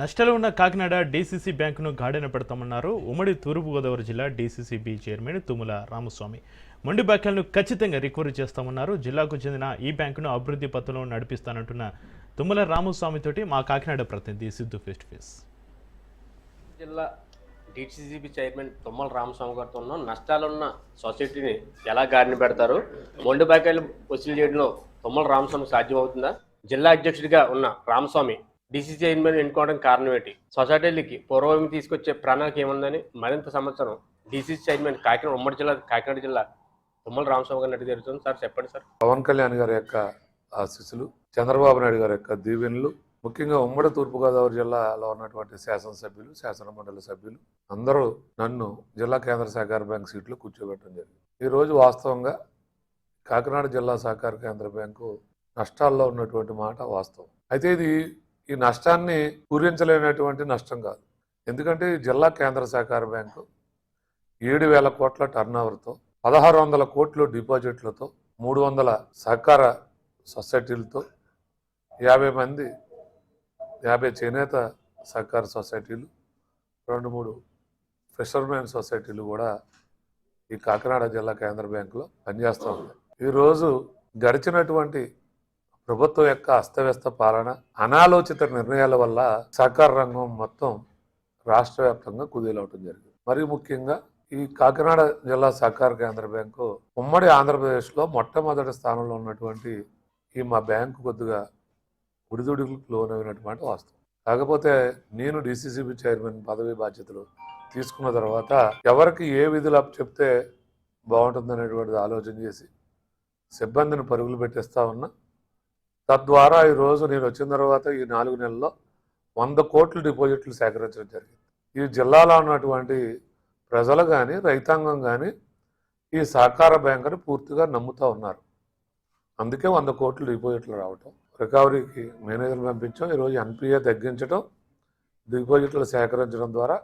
నష్టాలు ఉన్న కాకినాడ డీసీసీ బ్యాంకును గాడిన పెడతామన్నారు. ఉమ్మడి తూర్పుగోదావరి జిల్లా డీసీసీబీ చైర్మన్ తుమ్మల రామస్వామి. మొండి బాక్యాలను ఖచ్చితంగా రికవరీ చేస్తామన్నారు. జిల్లాకు చెందిన ఈ బ్యాంకును అభివృద్ధి పథంలో నడిపిస్తానంటున్న తుమ్మల రామస్వామితోటి మా కాకినాడ ప్రతినిధి సిద్ధు ఫేస్ టు ఫేస్. జిల్లా డిసిసిబి చైర్మన్ తుమ్మల రామస్వామి గారితో ఉన్నాం. నష్టాలున్న సొసైటీని ఎలా గారిని పెడతారు? మొండి బాకాయలు వసూలు చేయడంలో తుమ్మల రామస్వామి సాధ్యమవుతుందా? జిల్లా అధ్యక్షుడిగా ఉన్న రామస్వామి డిసి ఎన్నుకోవడం కారణం ఏంటి? సొసైటీలకి పూర్వం తీసుకొచ్చే ప్రణాళిక ఏముందని మరింత సంవత్సరం డిసిసి చైర్మన్ కాకినాడ ఉమ్మడి జిల్లా కాకినాడ జిల్లా తుమ్మల రామస్వామి గారిని అడిగి జరుగుతుంది. సార్ చెప్పండి సార్. పవన్ కళ్యాణ్ గారి యొక్క ఆశీస్సులు చంద్రబాబు నాయుడు గారి యొక్క దీవెనలు ముఖ్యంగా ఉమ్మడి తూర్పుగోదావరి జిల్లాలో ఉన్నటువంటి శాసనసభ్యులు శాసన మండలి సభ్యులు అందరూ నన్ను జిల్లా కేంద్ర సహకార బ్యాంక్ సీట్లో కూర్చోబెట్టడం జరిగింది. ఈరోజు వాస్తవంగా కాకినాడ జిల్లా సహకార కేంద్ర బ్యాంకు నష్టాల్లో ఉన్నటువంటి మాట వాస్తవం. అయితే ఇది ఈ నష్టాన్ని పూరించలేనటువంటి నష్టం కాదు. ఎందుకంటే ఈ జిల్లా కేంద్ర సహకార బ్యాంకు ఏడు వేల కోట్ల టర్నోవర్తో పదహారు వందల కోట్లు డిపాజిట్లతో మూడు వందల సహకార సొసైటీలతో యాభై మంది యాభై చేనేత సహకార సొసైటీలు రెండు మూడు ఫిషర్మెన్ సొసైటీలు కూడా ఈ కాకినాడ జిల్లా కేంద్ర బ్యాంకులో పనిచేస్తూ ఉన్నాయి. ఈరోజు గడిచినటువంటి ప్రభుత్వం యొక్క అస్తవ్యస్త పాలన అనాలోచిత నిర్ణయాల వల్ల సహకార రంగం మొత్తం రాష్ట్ర వ్యాప్తంగా కుదేలవటం జరిగింది. మరి ముఖ్యంగా ఈ కాకినాడ జిల్లా సహకార కేంద్ర బ్యాంకు ఉమ్మడి ఆంధ్రప్రదేశ్లో మొట్టమొదటి స్థానంలో ఉన్నటువంటి ఈ మా బ్యాంకు కొద్దిగా ఉడిదుడుకులకు లోనైనటువంటి వాస్తవం. కాకపోతే నేను డిసిసిబి చైర్మన్ పదవి బాధ్యతలు తీసుకున్న తర్వాత ఎవరికి ఏ విధులు అప్ చెప్తే బాగుంటుందనేటువంటిది ఆలోచన చేసి సిబ్బందిని పరుగులు పెట్టిస్తా ఉన్నా తద్వారా ఈరోజు నేను వచ్చిన తర్వాత ఈ నాలుగు నెలల్లో వంద కోట్ల డిపాజిట్లు సేకరించడం జరిగింది. ఈ జిల్లాలో ఉన్నటువంటి ప్రజలు కానీ రైతాంగం కానీ ఈ సహకార బ్యాంకుని పూర్తిగా నమ్ముతూ ఉన్నారు. అందుకే వంద కోట్లు డిపాజిట్లు రావటం రికవరీకి మేనేజర్ని పంపించాం ఈరోజు ఎన్పిఏ తగ్గించడం డిపాజిట్లు సేకరించడం ద్వారా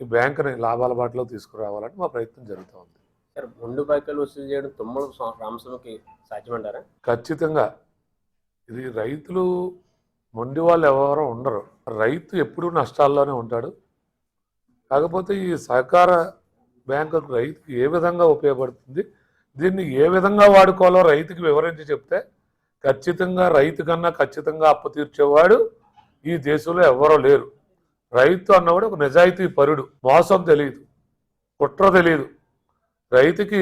ఈ బ్యాంకుని లాభాల బాటలో తీసుకురావాలని మా ప్రయత్నం జరుగుతూ ఉంది. సార్ మొండి బాకాయలు వసూలు చేయడం తుమ్మల స్వా- రామస్వామికి సాధ్యమంటారా? ఖచ్చితంగా ఇది రైతులు మొండి వాళ్ళు ఎవరో ఉండరు. రైతు ఎప్పుడూ నష్టాల్లోనే ఉంటాడు. కాకపోతే ఈ సహకార బ్యాంకు రైతుకి ఏ విధంగా ఉపయోగపడుతుంది? దీన్ని ఏ విధంగా వాడుకోవాలో రైతుకి వివరించి చెప్తే ఖచ్చితంగా రైతు కన్నా ఖచ్చితంగా అప్పు తీర్చేవాడు ఈ దేశంలో ఎవరో లేరు. రైతు అన్నవాడు ఒక నిజాయితీ పరుడు. మోసం తెలియదు కుట్ర తెలియదు రైతుకి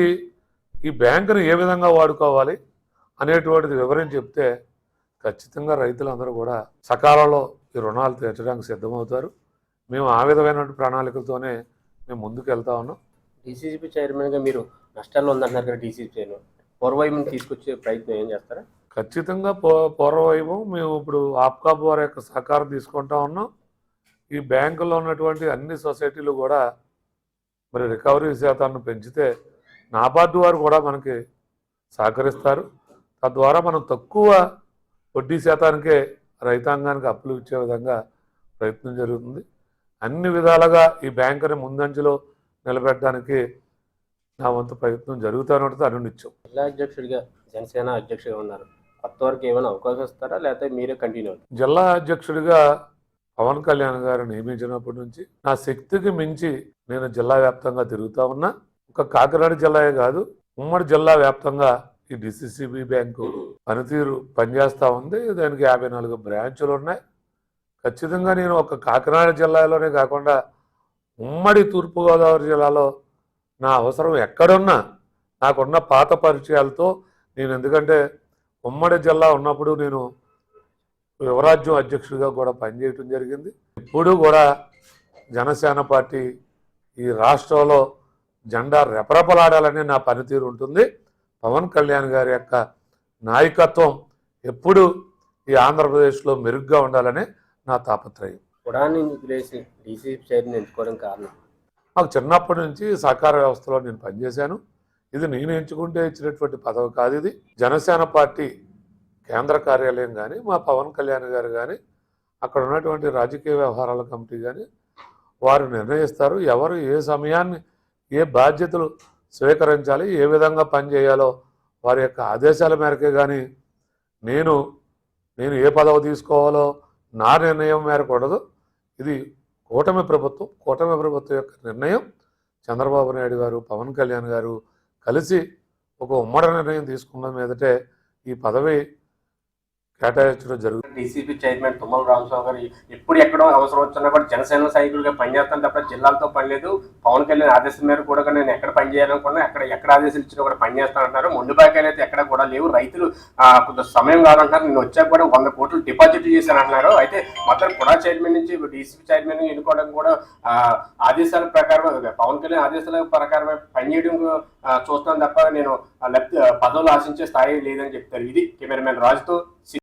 ఈ బ్యాంకును ఏ విధంగా వాడుకోవాలి అనేటువంటిది వివరించి చెప్తే ఖచ్చితంగా రైతులందరూ కూడా సకాలంలో ఈ రుణాలు తీర్చడానికి సిద్ధమవుతారు. మేము ఆ విధమైన ప్రణాళికలతోనే మేము ముందుకు వెళ్తా ఉన్నాం డీసీసీపీ చైర్మన్గా మీరు నష్టాల్లో ఉందంటున్నారు కదా డీసీసీ చైర్మన్ పూర్వవైపుని తీసుకొచ్చే ప్రయత్నం ఏం చేస్తారా? ఖచ్చితంగా పూ పూర్వవైభవం మేము ఇప్పుడు ఆప్కాబ్ వారి యొక్క సహకారం తీసుకుంటా ఉన్నాం. ఈ బ్యాంకులో ఉన్నటువంటి అన్ని సొసైటీలు కూడా మరి రికవరీ శాతాన్ని పెంచితే నాబార్డు వారు కూడా మనకి సహకరిస్తారు. తద్వారా మనం తక్కువ వడ్డీ శాతానికే రైతాంగానికి అప్పులు ఇచ్చే విధంగా ప్రయత్నం జరుగుతుంది. అన్ని విధాలుగా ఈ బ్యాంకుని ముందంజలో నిలబెట్టడానికి నా వంతు ప్రయత్నం జరుగుతానంటే అనునిత్యం జిల్లా అధ్యక్షుడిగా జనసేన అధ్యక్షుడిగా ఉన్నారు. కొత్త వరకు ఏమైనా అవకాశం ఇస్తారా? లేకపోతే మీరే కంటిన్యూ జిల్లా అధ్యక్షుడిగా పవన్ కళ్యాణ్ గారు నియమించినప్పటి నుంచి నా శక్తికి మించి నేను జిల్లా వ్యాప్తంగా తిరుగుతా ఉన్నా. ఒక కాకినాడ జిల్లాయే కాదు ఉమ్మడి జిల్లా వ్యాప్తంగా ఈ డిసిసిబి బ్యాంకు పనితీరు పనిచేస్తూ ఉంది. దానికి యాభై నాలుగు బ్రాంచులు ఉన్నాయి. ఖచ్చితంగా నేను ఒక కాకినాడ జిల్లాలోనే కాకుండా ఉమ్మడి తూర్పుగోదావరి జిల్లాలో నా అవసరం ఎక్కడున్నా నాకున్న పాత పరిచయాలతో నేను ఎందుకంటే ఉమ్మడి జిల్లా ఉన్నప్పుడు నేను యువరాజ్యం అధ్యక్షుడిగా కూడా పనిచేయటం జరిగింది. ఇప్పుడు కూడా జనసేన పార్టీ ఈ రాష్ట్రంలో జెండా రెపరెపలాడాలని నా పనితీరు ఉంటుంది. పవన్ కళ్యాణ్ గారి యొక్క నాయకత్వం ఎప్పుడు ఈ ఆంధ్రప్రదేశ్లో మెరుగ్గా ఉండాలని నా తాపత్రయం. కుడాన్ని వదిలేసి డీసీసీ చైర్మన్ ఎంచుకోవడం కారణం? మాకు చిన్నప్పటి నుంచి సహకార వ్యవస్థలో నేను పనిచేశాను. ఇది నేను ఎంచుకుంటే ఇచ్చినటువంటి పదవి కాదు ఇది. జనసేన పార్టీ కేంద్ర కార్యాలయం కానీ మా పవన్ కళ్యాణ్ గారు కానీ అక్కడ ఉన్నటువంటి రాజకీయ వ్యవహారాల కమిటీ కానీ వారు నిర్ణయిస్తారు ఎవరు ఏ సమయాన్ని ఏ బాధ్యతలు స్వీకరించాలి ఏ విధంగా పనిచేయాలో వారి యొక్క ఆదేశాల మేరకే కానీ నేను నేను ఏ పదవి తీసుకోవాలో నా నిర్ణయం మేరకు ఉండదు. ఇది కూటమి ప్రభుత్వం కూటమి ప్రభుత్వం యొక్క నిర్ణయం. చంద్రబాబు నాయుడు గారు పవన్ కళ్యాణ్ గారు కలిసి ఒక ఉమ్మడి నిర్ణయం తీసుకున్న మీదటే ఈ పదవి కేటాయించడం జరుగుతుంది డీసీపీ చైర్మన్ తుమ్మల రామస్వామి గారు ఎప్పుడు ఎక్కడో అవసరం వచ్చినా కూడా జనసేన సైనికులుగా పనిచేస్తాను తప్ప జిల్లాలతో పని లేదు. పవన్ కళ్యాణ్ ఆదేశం మేరకు కూడా నేను ఎక్కడ పని చేయాలనుకున్నా ఎక్కడ ఎక్కడ ఆదేశాలు ఇచ్చినా కూడా పనిచేస్తానంటారు మొండి బాకాయలు అయితే ఎక్కడ కూడా లేవు. రైతులు కొంత సమయం కావాలంటారు నేను వచ్చాక కూడా వంద కోట్లు డిపాజిట్ చేశాను అంటున్నారు అయితే మొత్తం కూడా చైర్మన్ నుంచి డీసీపీ చైర్మన్ ఎన్నుకోవడం కూడా ఆదేశాల ప్రకారం పవన్ కళ్యాణ్ ఆదేశాల ప్రకారమే పనిచేయడం చూస్తాను తప్ప నేను పదవులు ఆశించే స్థాయి లేదని చెప్తారు. ఇది కెమెరామెన్ రాజుతో